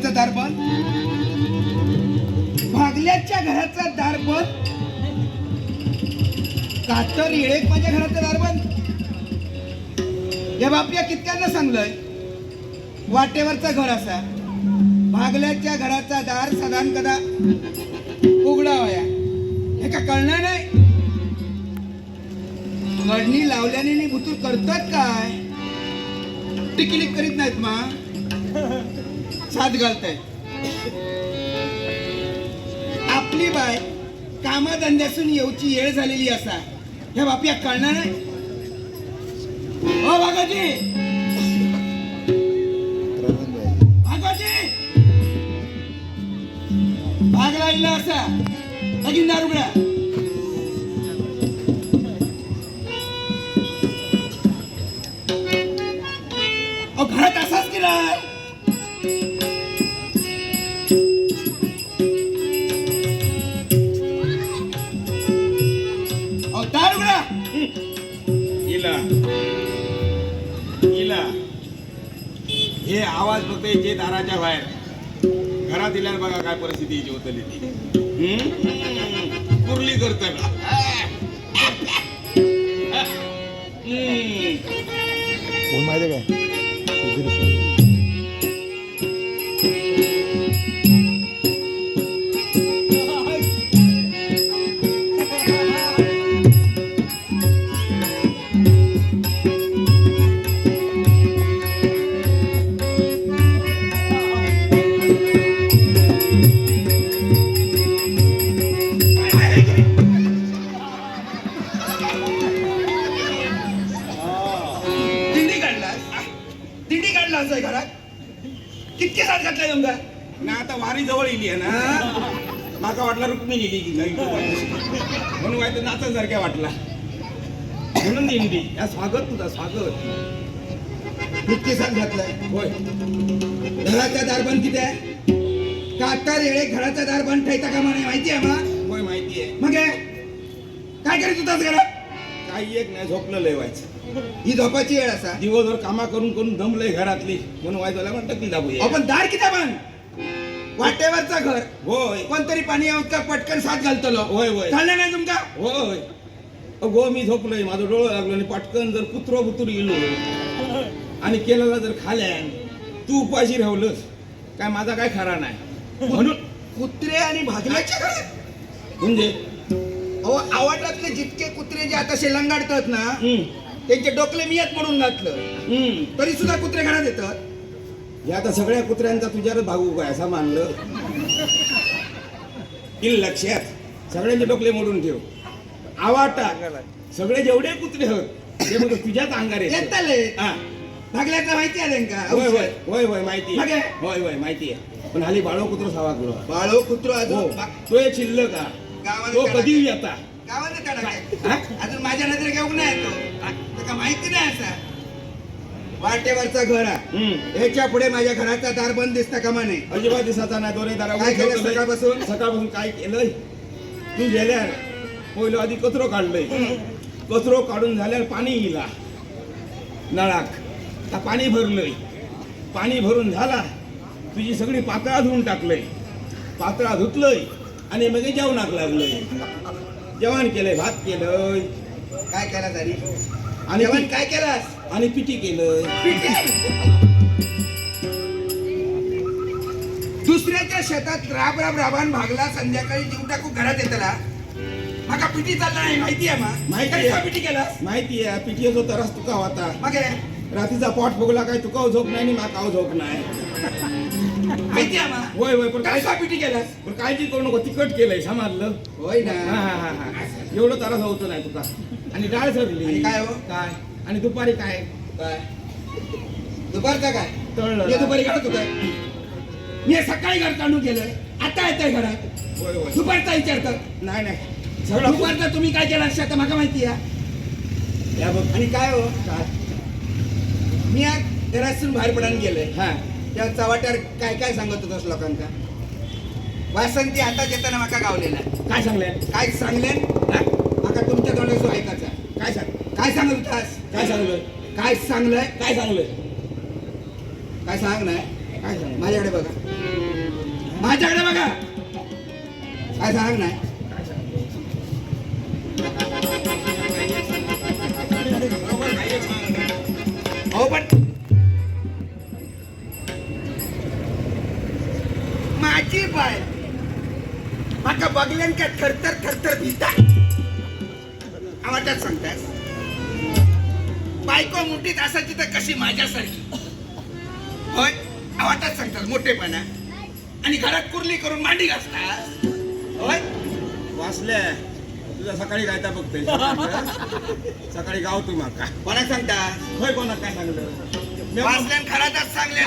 घराचं दार बंद भागल्याच्या घराचं दार बंद कातर येळेत माझ्या घराचं दार बंद या बापया कितक्यांना सांगलंय? वाटेवरचं घर असा. भागल्याच्या घराचा दार सदान कदा उघडावया. हे का कळणार नाही? घडणी लावल्याने भूतूर भुतूर करतात काय? टिकलिक करीत नाहीत मा. साथ घालतायत आपली बाय कामाधंद्यासून येऊची येळ झालेली असा. ह्या बापया कळणार नाही. हो भागाजी भागाजी भाग लागला असा. लगीन दारुगडा अहो घरात असाच केलाय उघडा इला इला हे आवाज फक्त जे दाराच्या बाहेर. घरात दिल्यावर बघा काय परिस्थिती याची होतली ती? कुर्ली करत कोण माहिती काय? काढला असं घरात? कितके साथ घातलाय तुमका? ना आता वारी जवळ येली आहे ना. माका वाटला रुक्मी गेली की नाही म्हणून वाईट नाचन सारख्या वाटला. म्हणून दिंडी या स्वागत तुझा स्वागत. कितके साथ घातलाय? होय. घराचा दार बंद किती आहे? कातर येळे घराचा दार बंद ठेवता का म्हणे? माहिती आहे मग होय माहिती आहे. मग? काय करीत होतास घरात? काही एक नाही झोपलं लय व्हायचं ही झोपाची वेळ असा. दिवसभर कामा करून करून दमलंय घरातली. म्हणून झाला म्हणतात ती दाबूया आपण दार किती बंद वाटेवरचा घर. होय. कोणतरी पाणी का पटकन साथ घालतलो? होय, होय. चाललं नाही तुमका होय. अगो मी झोपलोय. माझं डोळं लागलो आणि पटकन जर कुत्रो बुतूर गेलो आणि केलेला जर खाल्यान तू उपाशी राहवलंस काय माझा काय खरा नाही. म्हणून कुत्रे आणि भाजल्याच्या घरात म्हणजे? अहो आवाटातले जितके कुत्रे जे आता शेलंगाडतात ना त्यांचे डोकले मी यात म्हणून घातलं. हम्म. तरी सुद्धा कुत्रे घरात येतात. हे आता सगळ्या कुत्र्यांचा तुझ्यावर भागू काय असं मानलं. की लक्षात सगळ्यांचे डोकले मोडून ठेव. आवाटा. सगळे जेवढे कुत्रे होत ते मग तुझ्याच अंगार. येतले हा. भागल्याचं माहिती आहे का? होय होय होय होय माहिती आहे? होय होय माहिती आहे. पण हल्ली बाळो कुत्र सावा गुरु बाळो कुत्रो हो. अजून बा- तो एक शिल्लक का गावाला तो कधी येता. गावाला काय हा? अजून माझ्या नजरे घेऊन नाही तो त्याला माहिती नाही असा. वाटेवरचा घर. ह्याच्या पुढे माझ्या घराचा दार बंद दिसता कामा नाही अजिबात दिसाचा नाही. दोरे दारा काय केलं सकाळपासून? सकाळपासून काय केलंय? तू गेल्या पहिलं आधी कचरो काढलंय. कचरो काढून झाल्यावर पाणी इला. नळाक. आता पाणी भरलंय. पाणी भरून झाला. तुझी सगळी पातळा धुवून टाकलंय. पातळा धुतलंय आणि मग जेवणाक लागलंय. जेवण केलंय भात केलंय. काय केला तरी? आणि जेवण काय केलास? आणि पिठी केलंय. दुसऱ्याच्या शेतात राब राब राबान भागला संध्याकाळी जीव टाकू घरात येतला. माका पिटी चालला नाही माहिती आहे मा? माहिती आहे. पिटी केलास? माहिती आहे. पिठी जो तरस तुका होता. मग. हे, रात्रीचा पोट फुगला काय तुका झोप नाही आणि माकाव झोप नाही? माहिती आहे. होय होय पण काय काय पिटी केलास पण काळजी करू नको तिकट केलंय समजलं होय हा ना. हा हा हा एवढं तारा होतं नाही तुका. आणि डाळ सरली आणि काय हो? काय? आणि दुपारी काय? काय? दुपारचा काय? तळलं मी दुपारी काढत होता मी सकाळी घर काढून गेलोय आता येतोय घरात. होय होय. दुपारचा विचारतात नाही नाही. सगळं दुपारचा तुम्ही काय केला आता माका माहिती आहे. या बघ. आणि काय हो? काय? मी आज घरातून बाहेर पडायला गेलोय. हा. त्या चवाट्यावर काय काय सांगत होतास लोकांका? वासंती हातात येताना माका गावलेला काय सांगले काय सांगले माका तुमच्या तोंडाचं ऐकायचा काय सांग काय सांगत होतास? काय सांगलं काय सांगलंय? काय सांगलं काय सांग नाही काय सांग? माझ्याकडे बघा. माझ्याकडे बघा. काय सांग नाही हो पण माझी बाय माका बघल्यान काय थरथर थरथर भिता आवाजात सांगतास बायको मोठीत असायची तर कशी माझ्यासारखी? होय? आवाजात सांगतात मोठेपणा. आणि घरात कुर्ली करून मांडी घासतात होय? वाचल्या तुझा सकाळी गायता बघतोय. सकाळी गाव तू माका. कोणाक सांगतात होय कोणा काय सांगलं वाचल्यान खरातच सांगले